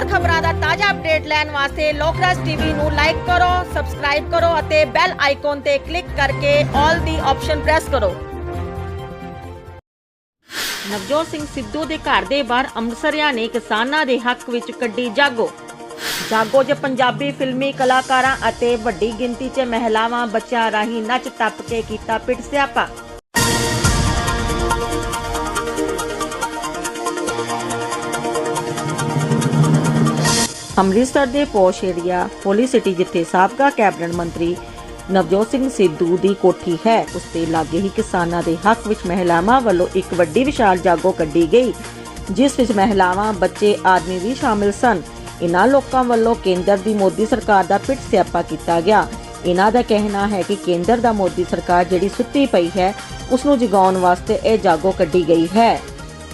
ਹੋਰ ਖਬਰਾਂ ਦਾ ਤਾਜ਼ਾ ਅਪਡੇਟ ਲੈਣ ਵਾਸਤੇ ਲੋਕਰਾਜ ਟੀਵੀ ਨੂੰ ਲਾਈਕ ਕਰੋ ਸਬਸਕ੍ਰਾਈਬ ਕਰੋ ਅਤੇ ਬੈਲ ਆਈਕਨ ਤੇ ਕਲਿੱਕ ਕਰਕੇ 올 ਦੀ ਆਪਸ਼ਨ ਪ੍ਰੈਸ ਕਰੋ। ਨਵਜੋਤ ਸਿੰਘ ਸਿੱਧੂ ਦੇ ਘਰ ਦੇ ਬਾਹਰ ਅੰਮ੍ਰਿਤਸਰੀਆਂ ਨੇ ਕਿਸਾਨਾਂ ਦੇ ਹੱਕ ਵਿੱਚ ਕੱਢੀ ਜਾਗੋ। ਜਾਗੋ 'ਚ ਪੰਜਾਬੀ ਫਿਲਮੀ ਕਲਾਕਾਰਾਂ ਅਤੇ ਵੱਡੀ ਗਿਣਤੀ 'ਚ ਮਹਿਲਾਵਾਂ ਬੱਚਿਆਂ ਰਾਹੀਂ ਨੱਚ ਟੱਪ ਕੇ ਕੀਤਾ ਪਿੱਟ ਸਿਆਪਾ। ਅੰਮ੍ਰਿਤਸਰ ਦੇ ਪੋਸ਼ ਏਰੀਆ, ਹੋਲੀ ਸਿਟੀ, ਜਿੱਥੇ ਸਾਬਕਾ ਕੈਬਨਿਟ ਮੰਤਰੀ ਨਵਜੋਤ ਸਿੰਘ ਸਿੱਧੂ ਦੀ ਕੋਠੀ ਹੈ, ਉਸ ਦੇ ਲਾਗੇ ਹੀ ਕਿਸਾਨਾਂ ਦੇ ਹੱਕ ਵਿੱਚ ਮਹਿਲਾਵਾਂ ਵੱਲੋਂ ਇੱਕ ਵੱਡੀ ਵਿਸ਼ਾਲ ਜਾਗੋ ਕੱਢੀ ਗਈ, ਜਿਸ ਵਿੱਚ ਮਹਿਲਾਵਾਂ, ਬੱਚੇ, ਆਦਮੀ ਵੀ ਸ਼ਾਮਿਲ ਸਨ। ਇਨ੍ਹਾਂ ਲੋਕਾਂ ਵੱਲੋਂ ਕੇਂਦਰ ਦੀ ਮੋਦੀ ਸਰਕਾਰ ਦਾ ਪਿੱਟ ਸਿਆਪਾ ਕੀਤਾ ਗਿਆ। ਇਹਨਾਂ ਦਾ ਕਹਿਣਾ ਹੈ ਕਿ ਕੇਂਦਰ ਦਾ ਮੋਦੀ ਸਰਕਾਰ ਜਿਹੜੀ ਸੁੱਤੀ ਪਈ ਹੈ, ਉਸ ਨੂੰ ਜਗਾਉਣ ਵਾਸਤੇ ਇਹ ਜਾਗੋ ਕੱਢੀ ਗਈ ਹੈ,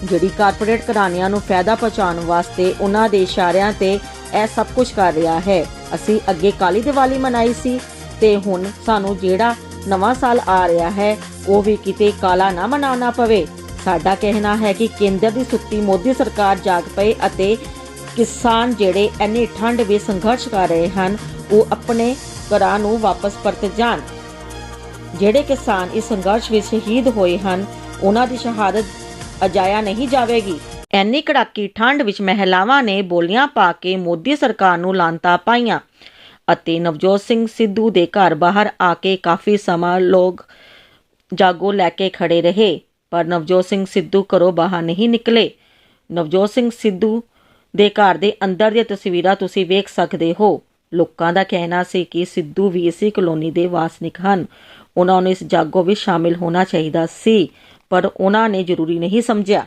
ਜਿਹੜੀ ਕਾਰਪੋਰੇਟ ਘਰਾਣਿਆਂ ਨੂੰ ਫਾਇਦਾ ਪਹੁੰਚਾਉਣ ਵਾਸਤੇ ਉਹਨਾਂ ਦੇ ਇਸ਼ਾਰਿਆਂ ਤੇ ਇਹ ਸਭ ਕੁਝ ਕਰ ਰਿਹਾ ਹੈ। ਅਸੀਂ ਅੱਗੇ ਕਾਲੀ ਦੀਵਾਲੀ ਮਨਾਈ ਸੀ ਤੇ ਹੁਣ ਸਾਨੂੰ ਜਿਹੜਾ ਨਵਾਂ ਸਾਲ ਆ ਰਿਹਾ ਹੈ, ਉਹ ਵੀ ਕਿਤੇ ਕਾਲਾ ਨਾ ਮਨਾਉਣਾ ਪਵੇ। ਸਾਡਾ ਕਹਿਣਾ ਹੈ ਕਿ ਕੇਂਦਰ ਦੀ ਸੁੱਤੀ ਮੋਦੀ ਸਰਕਾਰ ਜਾਗ ਪਏ ਅਤੇ ਕਿਸਾਨ ਜਿਹੜੇ ਇੰਨੀ ਠੰਡ ਵਿੱਚ ਸੰਘਰਸ਼ ਕਰ ਰਹੇ ਹਨ, ਉਹ ਆਪਣੇ ਘਰਾਂ ਨੂੰ ਵਾਪਸ ਪਰਤ ਜਾਣ। ਜਿਹੜੇ ਕਿਸਾਨ ਇਸ ਸੰਘਰਸ਼ ਵਿੱਚ ਸ਼ਹੀਦ ਹੋਏ ਹਨ, ਉਹਨਾਂ ਦੀ ਸ਼ਹਾਦਤ ਅਜਾਇਆ ਨਹੀਂ ਜਾਵੇਗੀ। ਐਨੀ ਕੜਾਕੀ ਠੰਡ ਵਿੱਚ ਮਹਿਲਾਵਾਂ ਨੇ ਬੋਲੀਆਂ ਪਾ ਕੇ ਮੋਦੀ ਸਰਕਾਰ ਨੂੰ ਲਾਂਤਾ ਪਾਈਆਂ ਅਤੇ ਨਵਜੋਤ ਸਿੰਘ ਸਿੱਧੂ ਦੇ ਘਰ ਬਾਹਰ ਆ ਕੇ ਕਾਫੀ ਸਮਾਂ ਲੋਕ ਜਾਗੋ ਲੈ ਕੇ ਖੜੇ ਰਹੇ, ਪਰ ਨਵਜੋਤ ਸਿੰਘ ਸਿੱਧੂ ਘਰੋਂ ਬਾਹਰ ਨਹੀਂ ਨਿਕਲੇ। ਨਵਜੋਤ ਸਿੰਘ ਸਿੱਧੂ ਦੇ ਘਰ ਦੇ ਅੰਦਰ ਦੀਆਂ ਤਸਵੀਰਾਂ ਤੁਸੀਂ ਵੇਖ ਸਕਦੇ ਹੋ। ਲੋਕਾਂ ਦਾ ਕਹਿਣਾ ਸੀ ਕਿ ਸਿੱਧੂ ਵੀ ਇਸੇ ਕਲੋਨੀ ਦੇ ਵਾਸਨਿਕ ਹਨ। ਉਹਨਾਂ ਨੂੰ ਇਸ ਜਾਗੋ ਵਿੱਚ ਸ਼ਾਮਿਲ ਹੋਣਾ ਚਾਹੀਦਾ ਸੀ, ਪਰ ਉਹਨਾਂ ਨੇ ਜ਼ਰੂਰੀ ਨਹੀਂ ਸਮਝਿਆ।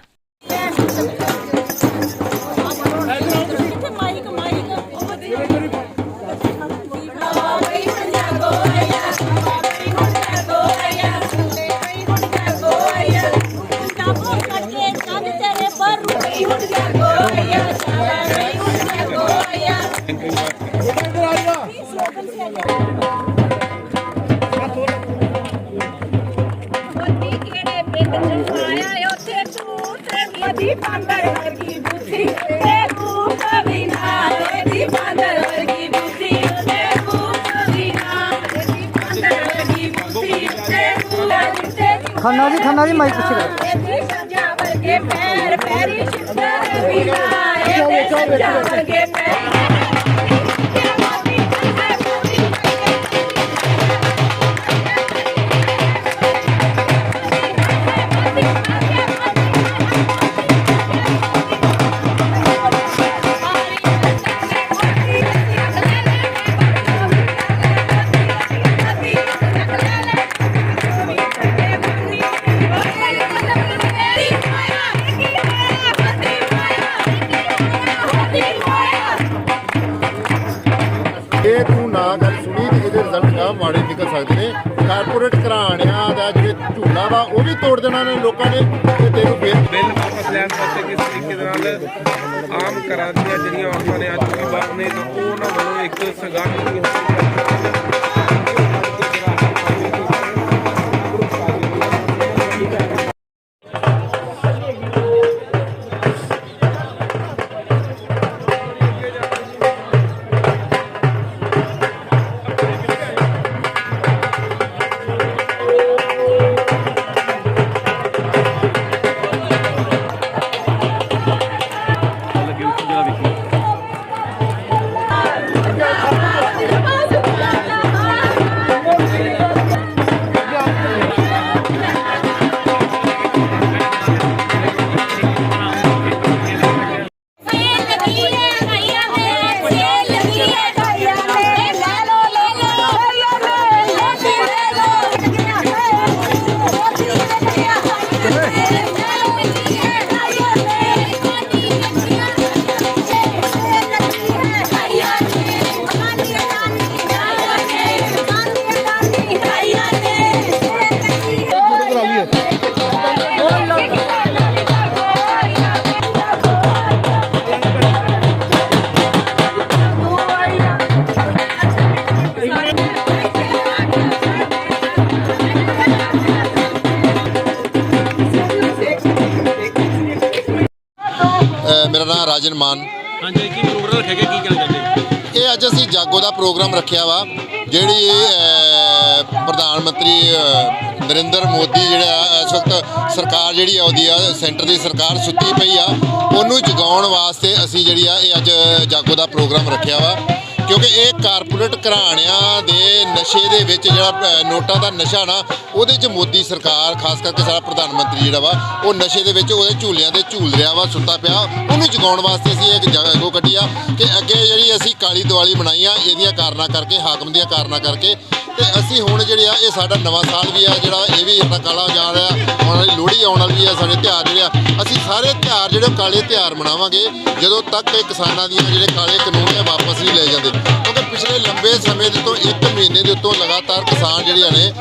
ਦੀ ਬਾਂਦਰ ਵਰਗੀ ਬੁੱਧੀ ਤੇ ਵੀ ਨਾਲ ਦੀ ਬਾਂਦਰ ਵਰਗੀ ਬੁੱਧੀ ਤੇ ਵੀ ਨਾਲ ਦੀ ਬਾਂਦਰ ਵਰਗੀ ਬੁੱਧੀ ਤੇ ਤੇ ਖੰਨਾ ਜੀ ਖੰਨਾ ਜੀ ਮਾਈਕ ਪਿੱਛੇ ਕਰੋ। ਇਹਦੀ ਸੱਜਾ ਵਰਗੇ ਪੈਰ ਪੈਰੀ ਸ਼ਿੰਦਰ ਵੀ ਨਾਲ ਇਹਦੇ ਸੱਜਾ ਵਰਗੇ ਲੋਕਾਂ ਨੇ ਤੇ ਤੈਨੂੰ ਫੇਰ। ਬਿੱਲ ਵਾਪਸ ਲੈਣ ਵਾਸਤੇ ਕਿਸ ਤਰੀਕੇ ਦੇ ਨਾਲ ਆਮ ਘਰਾਂ ਦੀਆਂ ਜਿਹੜੀਆਂ ਔਰਤਾਂ ਨੇ ਅੱਜ ਵੀ ਬਾਹਰ ਨੇ, ਤਾਂ ਉਹਨਾਂ ਵੱਲੋਂ ਇੱਕ ਸੰਗਠਨ ਦੀ ਮੇਰਾ ਨਾਮ ਰਾਜਨ ਮਾਨ। ਹਾਂਜੀ ਕੀ ਪ੍ਰੋਗਰਾਮ ਰੱਖਿਆ ਗਿਆ? ਕੀ ਕਹਿਣਾ ਚਾਹੁੰਦੇ? ਇਹ ਅੱਜ ਅਸੀਂ ਜਾਗੋ ਦਾ ਪ੍ਰੋਗਰਾਮ ਰੱਖਿਆ ਵਾ ਜਿਹੜੀ ਪ੍ਰਧਾਨ ਮੰਤਰੀ ਨਰਿੰਦਰ ਮੋਦੀ ਜਿਹੜਾ ਇਸ ਵਕਤ ਸਰਕਾਰ ਜਿਹੜੀ ਆਉਂਦੀ ਆ ਸੈਂਟਰ ਦੀ ਸਰਕਾਰ ਸੁੱਤੀ ਪਈ ਆ। ਉਹਨੂੰ ਜਗਾਉਣ ਵਾਸਤੇ ਅਸੀਂ ਜਿਹੜੀ ਆ ਇਹ ਅੱਜ ਜਾਗੋ ਦਾ ਪ੍ਰੋਗਰਾਮ ਰੱਖਿਆ ਵਾ। ਕਿਉਂਕਿ ਇਹ ਕਾਰਪੋਰੇਟ ਘਰਾਣਿਆਂ ਦੇ ਨਸ਼ੇ ਦੇ ਵਿੱਚ ਜਿਹੜਾ ਨੋਟਾਂ ਦਾ ਨਸ਼ਾ ਨਾ, ਉਹਦੇ 'ਚ ਮੋਦੀ ਸਰਕਾਰ, ਖਾਸ ਕਰਕੇ ਸਾਡਾ ਪ੍ਰਧਾਨ ਮੰਤਰੀ ਜਿਹੜਾ ਵਾ, ਉਹ ਨਸ਼ੇ ਦੇ ਵਿੱਚ ਉਹਦੇ ਝੂਲਿਆਂ ਤੇ ਝੂਲ ਰਿਹਾ ਵਾ, ਸੁੱਤਾ ਪਿਆ। ਉਹਨੂੰ ਜਗਾਉਣ ਵਾਸਤੇ ਅਸੀਂ ਇੱਕ ਜਗ੍ਹਾ ਕੱਢੀ ਆ ਕਿ ਅੱਗੇ ਜਿਹੜੀ ਅਸੀਂ ਕਾਲੀ ਦੀਵਾਲੀ ਬਣਾਈ ਆ, ਇਹਦੀਆਂ ਕਾਰਨਾਂ ਕਰਕੇ, ਹਾਕਮ ਦੀਆਂ ਕਾਰਨਾਂ ਕਰਕੇ ਤੇ ਅਸੀਂ ਹੁਣ ਜਿਹੜੇ ਆ, ਇਹ ਸਾਡਾ ਨਵਾਂ ਸਾਲ ਵੀ ਆ, ਜਿਹੜਾ ਇਹ ਵੀ ਸਾਡਾ ਕਾਲਾ ਜਾ ਰਿਹਾ ਆਉਣ ਵਾਲੀ ਲੋਹੜੀ ਆਉਣ ਵਾਲੀ ਆ, ਸਾਡੇ ਤਿਉਹਾਰ ਜਿਹੜੇ ਆ। ਅਸੀਂ ਸਾਰੇ ਤਿਉਹਾਰ ਜਿਹੜੇ ਕਾਲੇ ਤਿਉਹਾਰ ਮਨਾਵਾਂਗੇ, ਜਦੋਂ ਤੱਕ ਇਹ ਕਿਸਾਨਾਂ ਦੀਆਂ ਜਿਹੜੇ ਕਾਲੇ ਕਾਨੂੰਨ ਆ, ਵਾਪਸ ਨਹੀਂ ਲਏ ਜਾਂਦੇ। ਕਿਉਂਕਿ ਪਿਛਲੇ ਲੰਬੇ ਸਮੇਂ ਦੇ ਤੋਂ 1 ਮਹੀਨੇ ਦੇ ਉੱਤੋਂ ਲਗਾਤਾਰ ਕਿਸਾਨ ਜਿਹੜੀਆਂ ਨੇ,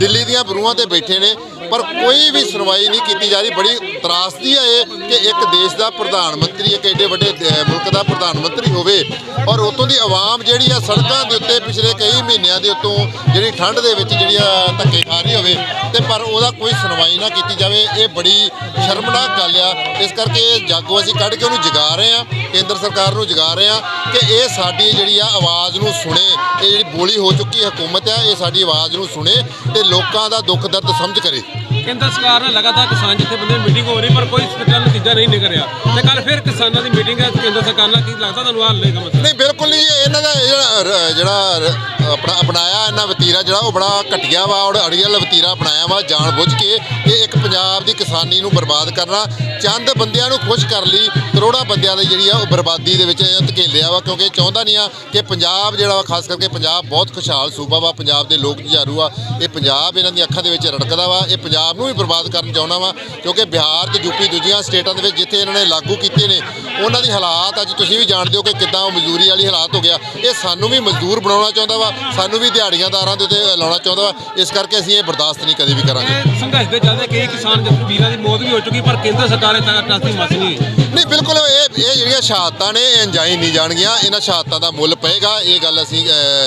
ਦਿੱਲੀ ਦੀਆਂ ਬਰੂਹਾਂ ਤੇ ਬੈਠੇ ਨੇ, ਪਰ ਕੋਈ ਵੀ ਸੁਣਵਾਈ ਨਹੀਂ ਕੀਤੀ ਜਾ ਰਹੀ, ਬੜੀ ਤਰਾਸਦੀ ਹੈ ਇਹ ਕਿ ਇੱਕ ਦੇਸ਼ ਦਾ ਪ੍ਰਧਾਨ ਮੰਤਰੀ, ਇੱਕ ਐਡੇ ਵੱਡੇ ਮੁਲਕ ਦਾ ਪ੍ਰਧਾਨ ਮੰਤਰੀ ਹੋਵੇ ਔਰ ਉਤੋਂ ਦੀ ਆਵਾਮ ਜਿਹੜੀ ਆ ਸੜਕਾਂ ਦੇ ਉੱਤੇ ਪਿਛਲੇ ਕਈ ਮਹੀਨਿਆਂ ਦੇ ਉੱਤੋਂ ਜਿਹੜੀ ਠੰਡ ਦੇ ਵਿੱਚ ਜਿਹੜੀ ਆ ਧੱਕੇ ਖਾ ਰਹੀ ਹੋਵੇ ਤੇ ਪਰ ਉਹਦਾ ਕੋਈ ਸੁਣਵਾਈ ਨਾ ਕੀਤੀ ਜਾਵੇ, ਇਹ ਬੜੀ ਸ਼ਰਮਨਾਕ ਗੱਲ ਆ। ਇਸ ਕਰਕੇ ਜਾਗੋ ਅਸੀਂ ਕੱਢ ਕੇ ਉਹਨੂੰ ਜਗਾ ਰਹੇ ਆ, ਕੇਂਦਰ ਸਰਕਾਰ ਨੂੰ ਜਗਾ ਰਹੇ ਆ ਕਿ ਇਹ ਸਾਡੀ ਜਿਹੜੀ ਆ ਆਵਾਜ਼ ਨੂੰ ਸੁਣੇ, ਇਹ ਜਿਹੜੀ ਬੋਲੀ ਹੋ ਚੁੱਕੀ ਹਕੂਮਤ ਆ, ਇਹ ਸਾਡੀ ਆਵਾਜ਼ ਨੂੰ ਸੁਣੇ ਤੇ ਲੋਕਾਂ ਦਾ ਦੁੱਖ ਦਰਦ ਸਮਝ ਕਰੇ। ਕੇਂਦਰ ਸਰਕਾਰ ਨਾਲ ਲਗਾਤਾਰ ਕਿਸਾਨ ਜਥੇਬੰਦੀਆਂ ਦੀ ਮੀਟਿੰਗ ਹੋ ਰਹੀ, ਪਰ ਕੋਈ ਸਪੈਸ਼ਲ ਨਤੀਜਾ ਨਹੀਂ ਨਿਕਲ ਰਿਹਾ ਤੇ ਕੱਲ ਫਿਰ ਕਿਸਾਨਾਂ ਦੀ ਮੀਟਿੰਗ ਹੈ, ਕੇਂਦਰ ਸਰਕਾਰ ਨਾਲ ਕੀ ਲੱਗਦਾ? ਤੁਹਾਨੂੰ ਹਾਲ ਹੋਏਗਾ ਮਸਲਾ ਨਹੀਂ, ਬਿਲਕੁਲ ਨਹੀਂ ਇਹਨਾਂ ਦਾ ਜਿਹੜਾ ਜਿਹੜਾ ਆਪਣਾ ਅਪਣਾਇਆ ਇਹਨਾਂ ਵਤੀਰਾ ਜਿਹੜਾ, ਉਹ ਬੜਾ ਘਟੀਆ ਵਾ, ਔਰ ਅੜੀਅਲ ਵਤੀਰਾ ਅਪਣਾਇਆ ਵਾ ਜਾਣ ਬੁੱਝ ਕੇ ਇਹ ਇੱਕ ਪੰਜਾਬ ਦੀ ਕਿਸਾਨੀ ਨੂੰ ਬਰਬਾਦ ਕਰਨਾ, ਚੰਦ ਬੰਦਿਆਂ ਨੂੰ ਖੁਸ਼ ਕਰ ਲਈ, ਕਰੋੜਾਂ ਬੰਦਿਆਂ ਦੀ ਜਿਹੜੀ ਆ, ਉਹ ਬਰਬਾਦੀ ਦੇ ਵਿੱਚ ਧਕੇਲਿਆ ਵਾ, ਕਿਉਂਕਿ ਇਹ ਚਾਹੁੰਦਾ ਨਹੀਂ ਆ ਕਿ ਪੰਜਾਬ ਜਿਹੜਾ ਵਾ, ਖਾਸ ਕਰਕੇ ਪੰਜਾਬ ਬਹੁਤ ਖੁਸ਼ਹਾਲ ਸੂਬਾ ਵਾ, ਪੰਜਾਬ ਦੇ ਲੋਕ ਜੁਝਾਰੂ ਆ, ਇਹ ਪੰਜਾਬ ਇਹਨਾਂ ਦੀਆਂ ਅੱਖਾਂ ਦੇ ਵਿੱਚ ਰੜਕਦਾ ਵਾ, ਇਹ ਪੰਜਾਬ ਨੂੰ ਵੀ ਬਰਬਾਦ ਕਰਨ ਚਾਹੁੰਦਾ ਵਾ, ਕਿਉਂਕਿ ਬਿਹਾਰ ਤੇ ਯੂਪੀ ਦੂਜੀਆਂ ਸਟੇਟਾਂ ਦੇ ਵਿੱਚ ਜਿੱਥੇ ਇਹਨਾਂ ਨੇ ਲਾਗੂ ਕੀਤੇ ਨੇ, ਉਹਨਾਂ ਦੀ ਹਾਲਾਤ ਅੱਜ ਤੁਸੀਂ ਵੀ ਜਾਣਦੇ ਹੋ ਕਿ ਕਿੱਦਾਂ ਉਹ ਮਜ਼ਦੂਰੀ ਵਾਲੀ ਹਾਲਾਤ ਹੋ ਗਿਆ, ਇਹ ਸਾਨੂੰ ਵੀ ਮਜ਼ਦੂਰ ਬਣਾਉਣਾ ਚਾਹੁੰਦਾ ਵਾ ਸਾਨੂੰ ਵੀ ਦਿਹਾੜੀਆਂਦਾਰਾਂ ਦੇ ਉੱਤੇ ਲਾਉਣਾ ਚਾਹੁੰਦਾ ਵਾ। ਇਸ ਕਰਕੇ ਅਸੀਂ ਇਹ ਬਰਦਾਸ਼ਤ ਨਹੀਂ ਕਦੇ ਵੀ ਕਰਾਂਗੇ। ਸੰਘਰਸ਼ ਦੇ ਚੱਲਦੇ ਕਈ ਕਿਸਾਨ ਵੀਰਾਂ ਦੀ ਮੌਤ ਵੀ ਹੋ ਚੁੱਕੀ ਪਰ ਕੇਂਦਰ ਸਰਕਾਰ ਨੇ ਤੱਕ ਟਾਸੀ ਮਸ ਨਹੀਂ। ਨਹੀਂ ਬਿਲਕੁਲ ਇਹ ਇਹ ਜਿਹੜੀਆਂ ਸ਼ਹਾਦਤਾਂ ਨੇ ਇਹ ਅੰਜਾਈ ਨਹੀਂ ਜਾਣਗੀਆਂ। ਇਹਨਾਂ ਸ਼ਹਾਦਤਾਂ ਦਾ ਮੁੱਲ ਪਏਗਾ। ਇਹ ਗੱਲ ਅਸੀਂ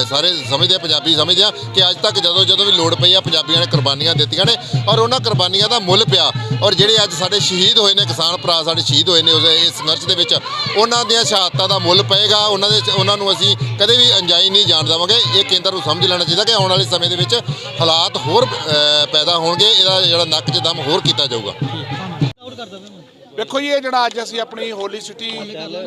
ਸਾਰੇ ਸਮਝਦੇ ਆ ਪੰਜਾਬੀ ਸਮਝਦੇ ਆ ਕਿ ਅੱਜ ਤੱਕ ਜਦੋਂ ਜਦੋਂ ਵੀ ਲੋੜ ਪਈ ਆ ਪੰਜਾਬੀਆਂ ਨੇ ਕੁਰਬਾਨੀਆਂ ਦਿੱਤੀਆਂ ਨੇ ਔਰ ਉਹਨਾਂ ਕੁਰਬਾਨੀਆਂ ਦਾ ਮੁੱਲ ਪਿਆ। ਔਰ ਜਿਹੜੇ ਅੱਜ ਸਾਡੇ ਸ਼ਹੀਦ ਹੋਏ ਨੇ ਕਿਸਾਨ ਭਰਾ ਸਾਡੇ ਸ਼ਹੀਦ ਹੋਏ ਨੇ ਉਸ ਇਸ ਸੰਘਰਸ਼ ਦੇ ਵਿੱਚ ਉਹਨਾਂ ਦੀਆਂ ਸ਼ਹਾਦਤਾਂ ਦਾ ਮੁੱਲ ਪਏਗਾ। ਉਹਨਾਂ ਦੇ ਉਹਨਾਂ ਨੂੰ ਅਸੀਂ ਕਦੇ ਵੀ ਅੰਜਾਈ ਨਹੀਂ ਜਾਣ ਦੇਵਾਂਗੇ। ਇਹ ਕੇਂਦਰ ਨੂੰ ਸਮਝ ਲੈਣਾ ਚਾਹੀਦਾ ਕਿ ਆਉਣ ਵਾਲੇ ਸਮੇਂ ਦੇ ਵਿੱਚ ਹਾਲਾਤ ਹੋਰ ਪੈਦਾ ਹੋਣਗੇ, ਇਹਦਾ ਜਿਹੜਾ ਨੱਕ 'ਚ ਦਮ ਹੋਰ ਕੀਤਾ ਜਾਊਗਾ। ਵੇਖੋ ਜੀ, ਇਹ ਜਿਹੜਾ ਅੱਜ ਅਸੀਂ ਆਪਣੀ ਹੋਲੀ ਸਿਟੀ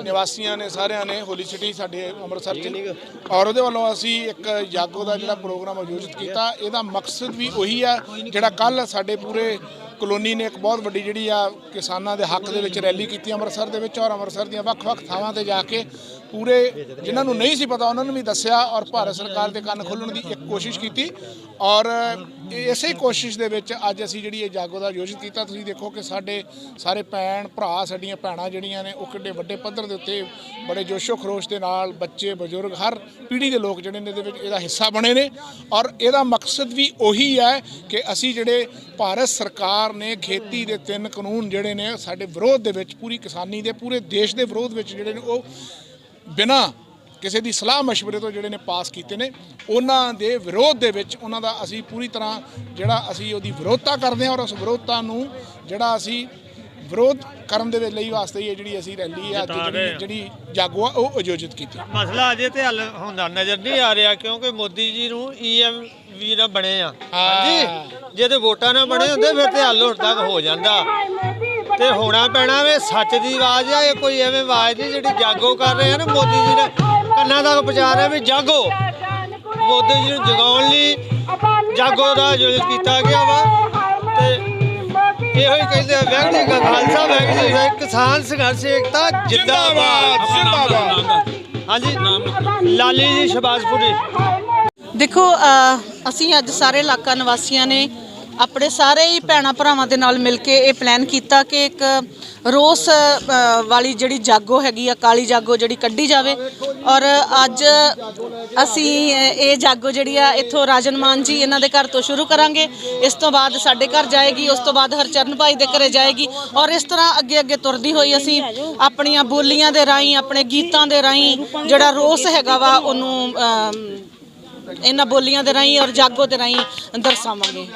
ਨਿਵਾਸੀਆਂ ਨੇ, ਸਾਰਿਆਂ ਨੇ ਹੋਲੀ ਸਿਟੀ ਸਾਡੇ ਅੰਮ੍ਰਿਤਸਰ ਚ। ਔਰ ਉਹਦੇ ਵੱਲੋਂ ਅਸੀਂ ਇੱਕ ਜਾਗੋ ਦਾ ਜਿਹੜਾ ਪ੍ਰੋਗਰਾਮ ਆਯੋਜਿਤ ਕੀਤਾ। ਇਹਦਾ ਮਕਸਦ ਵੀ ਉਹੀ ਆ, ਜਿਹੜਾ ਕੱਲ ਸਾਡੇ ਪੂਰੇ ਕਲੋਨੀ ਨੇ ਇੱਕ ਬਹੁਤ ਵੱਡੀ ਜਿਹੜੀ ਆ ਕਿਸਾਨਾਂ ਦੇ ਹੱਕ ਦੇ ਵਿੱਚ ਰੈਲੀ ਕੀਤੀ ਅੰਮ੍ਰਿਤਸਰ ਦੇ ਵਿੱਚ ਔਰ ਅੰਮ੍ਰਿਤਸਰ ਦੀਆਂ ਵੱਖ-ਵੱਖ ਥਾਵਾਂ ਤੇ ਜਾ ਕੇ ਪੂਰੇ ਜਿਨ੍ਹਾਂ ਨੂੰ ਨਹੀਂ ਸੀ ਪਤਾ, ਉਹਨਾਂ ਨੂੰ ਵੀ ਦੱਸਿਆ ਔਰ ਭਾਰਤ ਸਰਕਾਰ ਦੇ ਕੰਨ ਖੋਲਣ ਦੀ ਇੱਕ ਕੋਸ਼ਿਸ਼ ਕੀਤੀ ਔਰ ਇਸੇ ਕੋਸ਼ਿਸ਼ ਦੇ ਵਿੱਚ ਅੱਜ ਅਸੀਂ ਜਿਹੜੀ ਇਹ ਜਾਗੋ ਦਾ ਆਯੋਜਿਤ ਕੀਤਾ। ਤੁਸੀਂ ਦੇਖੋ ਕਿ ਸਾਡੇ ਸਾਰੇ ਭੈਣ ਭਰਾ, ਸਾਡੀਆਂ ਭੈਣਾਂ ਜਿਹੜੀਆਂ ਨੇ ਉਹ ਕਿੱਡੇ ਵੱਡੇ ਪੱਧਰ ਦੇ ਉੱਤੇ ਬੜੇ ਜੋਸ਼ੋ ਖਰੋਸ਼ ਦੇ ਨਾਲ ਬੱਚੇ, ਬਜ਼ੁਰਗ, ਹਰ ਪੀੜ੍ਹੀ ਦੇ ਲੋਕ ਜਿਹੜੇ ਨੇ ਇਹਦੇ ਵਿੱਚ ਇਹਦਾ ਹਿੱਸਾ ਬਣੇ ਨੇ ਔਰ ਇਹਦਾ ਮਕਸਦ ਵੀ ਉਹੀ ਹੈ ਕਿ ਅਸੀਂ ਜਿਹੜੇ ਭਾਰਤ ਸਰਕਾਰ ਨੇ ਖੇਤੀ ਦੇ ਤਿੰਨ ਕਾਨੂੰਨ ਜਿਹੜੇ ਨੇ ਸਾਡੇ ਵਿਰੋਧ ਦੇ ਵਿੱਚ, ਪੂਰੀ ਕਿਸਾਨੀ ਦੇ, ਪੂਰੇ ਦੇਸ਼ ਦੇ ਵਿਰੋਧ ਵਿੱਚ ਜਿਹੜੇ ਨੇ ਉਹ ਬਿਨਾਂ ਕਿਸੇ ਦੀ ਸਲਾਹ مشਵਰੇ ਤੋਂ ਜਿਹੜੇ ਨੇ ਪਾਸ ਕੀਤੇ ਨੇ। ਉਹਨਾਂ ਦੇ ਵਿਰੋਧ ਦੇ ਵਿੱਚ ਉਹਨਾਂ ਦਾ ਅਸੀਂ ਪੂਰੀ ਤਰ੍ਹਾਂ ਜਿਹੜਾ ਅਸੀਂ ਉਹਦੀ ਵਿਰੋਧਤਾ ਕਰਦੇ ਹਾਂ ਔਰ ਉਸ ਵਿਰੋਧਤਾ ਨੂੰ ਜਿਹੜਾ ਅਸੀਂ ਵਿਰੋਧ ਕਰਨ ਦੇ ਲਈ ਵਾਸਤੇ ਹੀ ਇਹ ਜਿਹੜੀ ਅਸੀਂ ਰੈਲੀ ਆ ਅੱਜ ਜਿਹੜੀ ਜਿਹੜੀ ਜਾਗੋ ਆ ਉਹ ਆਯੋਜਿਤ ਕੀਤੀ। ਮਸਲਾ ਅਜੇ ਤੇ ਹੱਲ ਹੁੰਦਾ ਨਜ਼ਰ ਨਹੀਂ ਆ ਰਿਹਾ ਕਿਉਂਕਿ ਮੋਦੀ ਜੀ ਨੂੰ ਈਐਮ ਵੀ ਨਾ ਬਣੇ ਆ। ਹਾਂਜੀ? ਜੇ ਤੇ ਵੋਟਾਂ ਨਾ ਬਣੇ ਹੁੰਦੇ ਫਿਰ ਤੇ ਹੱਲ ਹੁਣ ਤੱਕ ਹੋ ਜਾਂਦਾ। ਤੇ ਹੋਣਾ ਪੈਣਾ ਵੇ ਸੱਚ ਦੀ ਆਵਾਜ਼ ਆ ਇਹ ਕੋਈ ਐਵੇਂ ਆਵਾਜ਼ ਨਹੀਂ ਜਿਹੜੀ ਜਾਗੋ ਕਰ ਰਹੇ ਆ ਨਾ ਮੋਦੀ ਜੀ ਨੇ। ਕੰਨਾਂ ਤੱਕ ਪਹੁੰਚਾ ਰਹੇ ਵੀ ਜਾਗੋ। ਮੋਦੀ ਜੀ ਨੂੰ ਜਗਾਉਣ ਲਈ ਜਾਗੋ ਦਾ ਆਯੋਜਿਤ ਕੀਤਾ ਗਿਆ ਵਾ। ਇਹੋ ਹੀ ਕਹਿੰਦੇ ਆ ਵੈਗੜੀ ਦਾ ਖਾਲਸਾ ਵੈਗੜੀ ਦਾ ਕਿਸਾਨ ਸੰਘਰਸ਼ ਏਕਤਾ ਜਿੰਦਾਬਾਦ। ਦੱਸ ਹਾਂਜੀ ਲਾਲੀ ਜੀ ਸ਼ਬਾਜ਼ਪੁਰੀ ਦੇਖੋ ਅ, ਅਸੀਂ ਅੱਜ ਸਾਰੇ ਇਲਾਕਾ ਨਿਵਾਸੀਆਂ ਨੇ ਆਪਣੇ ਸਾਰੇ ਹੀ ਭੈਣਾ ਭਰਾਵਾਂ ਦੇ ਨਾਲ ਮਿਲ ਕੇ ਇਹ ਪਲਾਨ ਕੀਤਾ ਕਿ ਇੱਕ ਰੋਸ ਵਾਲੀ ਜਿਹੜੀ ਜਾਗੋ ਹੈਗੀ ਆ, ਕਾਲੀ ਜਾਗੋ ਜਿਹੜੀ ਕੱਢੀ ਜਾਵੇ। ਔਰ ਅੱਜ ਅਸੀਂ ਇਹ ਜਾਗੋ ਜਿਹੜੀ ਆ, ਇੱਥੋਂ ਰਾਜਨ ਮਾਨ ਜੀ ਇਹਨਾਂ ਦੇ ਘਰ ਤੋਂ ਸ਼ੁਰੂ ਕਰਾਂਗੇ। ਇਸ ਤੋਂ ਬਾਅਦ ਸਾਡੇ ਘਰ ਜਾਏਗੀ, ਉਸ ਤੋਂ ਬਾਅਦ ਹਰਚਰਨ ਭਾਈ ਦੇ ਘਰੇ ਜਾਏਗੀ। ਔਰ ਇਸ ਤਰ੍ਹਾਂ ਅੱਗੇ ਅੱਗੇ ਤੁਰਦੀ ਹੋਈ ਅਸੀਂ ਆਪਣੀਆਂ ਬੋਲੀਆਂ ਦੇ ਰਾਹੀਂ, ਆਪਣੇ ਗੀਤਾਂ ਦੇ ਰਾਹੀਂ ਜਿਹੜਾ ਰੋਸ ਹੈਗਾ ਵਾ, ਉਹਨੂੰ ਇਹਨਾਂ ਬੋਲੀਆਂ ਦੇ ਰਾਹੀਂ ਔਰ ਜਾਗੋ ਦੇ ਰਾਹੀਂ ਦਰਸਾਵਾਂਗੇ।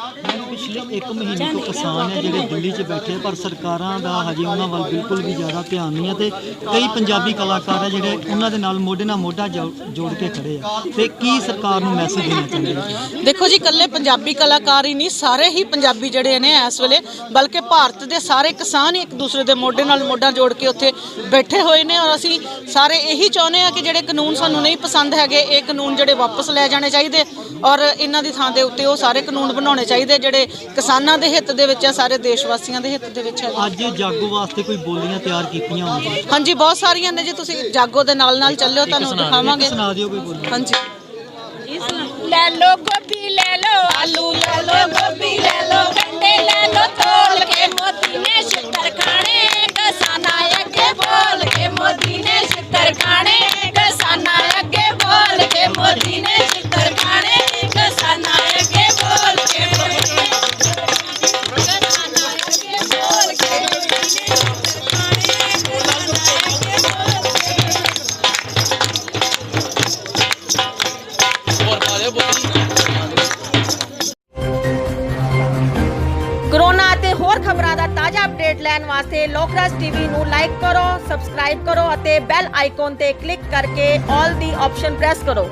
ਪਿਛਲੇ 1 ਮਹੀਨੇ ਤੋਂ ਕਿਸਾਨ ਹੈ ਜਿਹੜੇ ਦਿੱਲੀ 'ਚ ਬੈਠੇ ਪਰ ਸਰਕਾਰਾਂ ਦਾ ਹਜੇ ਉਹਨਾਂ ਵੱਲ ਬਿਲਕੁਲ ਵੀ ਜ਼ਿਆਦਾ ਧਿਆਨ ਨਹੀਂ ਹੈ ਤੇ ਕਈ ਪੰਜਾਬੀ ਕਲਾਕਾਰ ਆ ਜਿਹੜੇ ਉਹਨਾਂ ਦੇ ਨਾਲ ਮੋਢੇ ਨਾਲ ਮੋਢਾ ਜੋੜ ਕੇ ਖੜੇ ਆ। ਤੇ ਕੀ ਸਰਕਾਰ ਨੂੰ ਮੈਸੇਜ ਦੇਣਾ ਚਾਹੁੰਦੇ ਆ ਦੇਖੋ ਜੀ ਇਕੱਲੇ ਪੰਜਾਬੀ ਕਲਾਕਾਰ ਹੀ ਨਹੀਂ ਸਾਰੇ ਹੀ ਪੰਜਾਬੀ ਜਿਹੜੇ ਨੇ ਇਸ ਵੇਲੇ ਬਲਕਿ ਭਾਰਤ ਦੇ ਸਾਰੇ ਕਿਸਾਨ ਹੀ ਇੱਕ ਦੂਸਰੇ ਦੇ ਮੋਢੇ ਨਾਲ ਮੋਢਾ ਜੋੜ ਕੇ ਉੱਥੇ ਬੈਠੇ ਹੋਏ ਨੇ ਔਰ ਅਸੀਂ ਸਾਰੇ ਇਹੀ ਚਾਹੁੰਦੇ ਆ ਕਿ ਜਿਹੜੇ ਕਾਨੂੰਨ ਸਾਨੂੰ ਨਹੀਂ ਪਸੰਦ ਹੈਗੇ ਇਹ ਕਾਨੂੰਨ ਜਿਹੜੇ ਵਾਪਸ ਲੈ ਜਾਣੇ ਚਾਹੀਦੇ ਔਰ ਇਹਨਾਂ ਦੀ ਥਾਂ ਦੇ ਉੱਤੇ ਉਹ ਸਾਰੇ ਕਾਨੂੰਨ ਬਣਾਉਣੇ ਚਾਹੀਦੇ ਜਿਹੜੇ ਕਿਸਾਨਾਂ ਦੇ ਹਿੱਤ ਦੇ ਵਿੱਚ ਆ ਸਾਰੇ ਦੇਸ਼ ਵਾਸੀਆਂ ਦੇ ਹਿੱਤ ਦੇ ਵਿੱਚ ਹੈ ਅੱਜ ਜਾਗੋ ਵਾਸਤੇ ਕੋਈ ਬੋਲੀਆਂ ਤਿਆਰ ਕੀਤੀਆਂ ਹੋਣਗੀਆਂ? ਹਾਂਜੀ ਬਹੁਤ ਸਾਰੀਆਂ ਨੇ ਜੀ ਤੁਸੀਂ ਜਾਗੋ ਦੇ ਨਾਲ ਨਾਲ ਚੱਲਿਓ ਤੁਹਾਨੂੰ ਦਿਖਾਵਾਂਗੇ। ਸੁਣਾ ਦਿਓ ਕੋਈ ਬੋਲੀ। ਹਾਂਜੀ। ਲੈ ਲੋ ਗੋਭੀ ਲੈ ਲੋ ਆਲੂ ਲੈ ਲੋ ਗੋਭੀ ਲੈ ਲੈ ਲੈਣ ਵਾਸਤੇ ਲੋਕਰਾਜ ਟੀਵੀ ਨੂੰ ਲਾਈਕ ਕਰੋ, ਸਬਸਕ੍ਰਾਈਬ ਕਰੋ ਅਤੇ ਬੈਲ ਆਈਕਨ ਤੇ ਕਲਿੱਕ ਕਰਕੇ 올 ਦੀ ਆਪਸ਼ਨ ਪ੍ਰੈਸ ਕਰੋ।